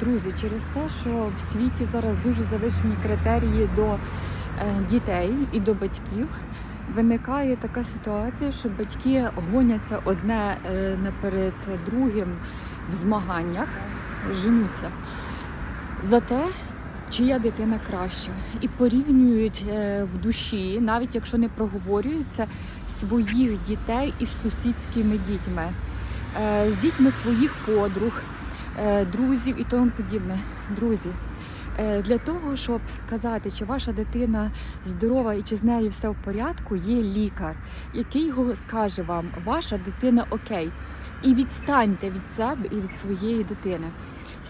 Друзі, через те, що в світі зараз дуже завищені критерії до е, дітей і до батьків, виникає така ситуація, що батьки гоняться одне е, наперед другим в змаганнях, женуться. За те, чия дитина краща, і порівнюють е, в душі, навіть якщо не проговорюються, своїх дітей із сусідськими дітьми, з дітьми своїх подруг, друзів і тому подібне. Друзі, е, для того, щоб сказати, чи ваша дитина здорова і чи з нею все в порядку, є лікар, який скаже вам, ваша дитина окей. І відстаньте від себе і від своєї дитини.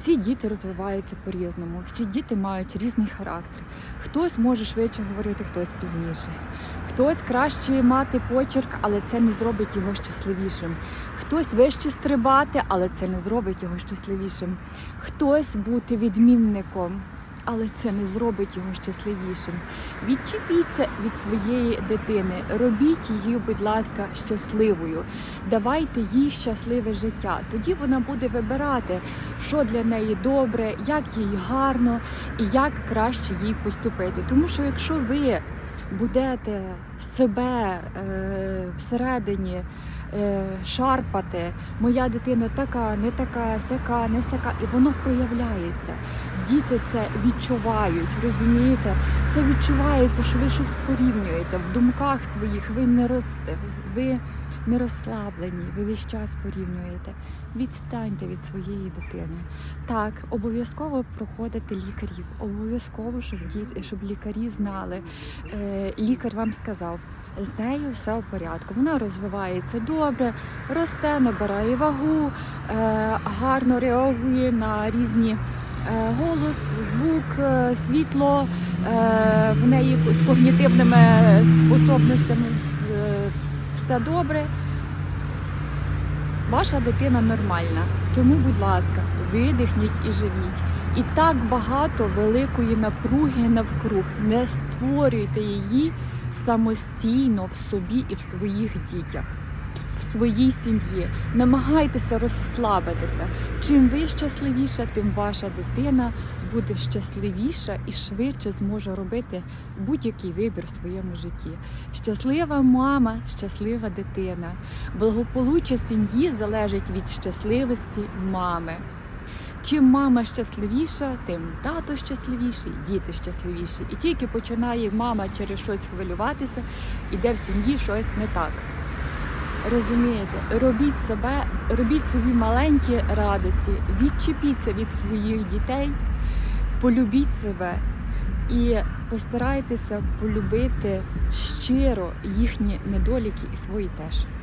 Всі діти розвиваються по-різному, всі діти мають різний характер. Хтось може швидше говорити, хтось пізніше. Хтось краще мати почерк, але це не зробить його щасливішим. Хтось вище стрибати, але це не зробить його щасливішим. Хтось бути відмінником, але це не зробить його щасливішим. Відчепіться від своєї дитини, робіть її, будь ласка, щасливою. Давайте їй щасливе життя. Тоді вона буде вибирати, що для неї добре, як їй гарно і як краще їй поступити. Тому що якщо ви будете себе е, всередині е, шарпати, моя дитина така, не така, сяка, не сяка, і воно проявляється. Діти це відчувають, розумієте? Це відчувається, що ви щось порівнюєте в думках своїх. Ви не роз ви не розслаблені, ви весь час порівнюєте. Відстаньте від своєї дитини. Так, обов'язково проходити лікарів, обов'язково, щоб щоб лікарі знали. Е, лікар вам сказав, з нею все в порядку. Вона розвивається добре, росте, набирає вагу, е, гарно реагує на різні. е, Голос, звук, е, світло, в неї з когнітивними способностями все добре. Ваша дитина нормальна, тому, будь ласка, видихніть і живіть. І так багато великої напруги навкруг. Не створюйте її самостійно в собі і в своїх дітях, в своїй сім'ї. Намагайтеся розслабитися. Чим ви щасливіша, тим ваша дитина буде щасливіша і швидше зможе робити будь-який вибір в своєму житті. Щаслива мама, щаслива дитина. Благополуччя сім'ї залежить від щасливості мами. Чим мама щасливіша, тим тато щасливіший, діти щасливіші. І тільки починає мама через щось хвилюватися, іде в сім'ї щось не так. Розумієте, робіть себе, робіть собі маленькі радості, відчепіться від своїх дітей, полюбіть себе і постарайтеся полюбити щиро їхні недоліки і свої теж.